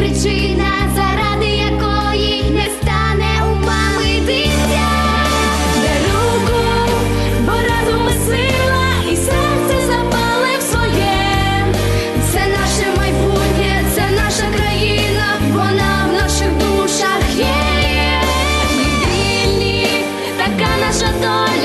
причина, заради якої не стане у мами дитя. Де руку, бо разом ми сила, і серце запали в своє. Це наше майбутнє, це наша країна, вона в наших душах є. Ми вільні, така наша доля.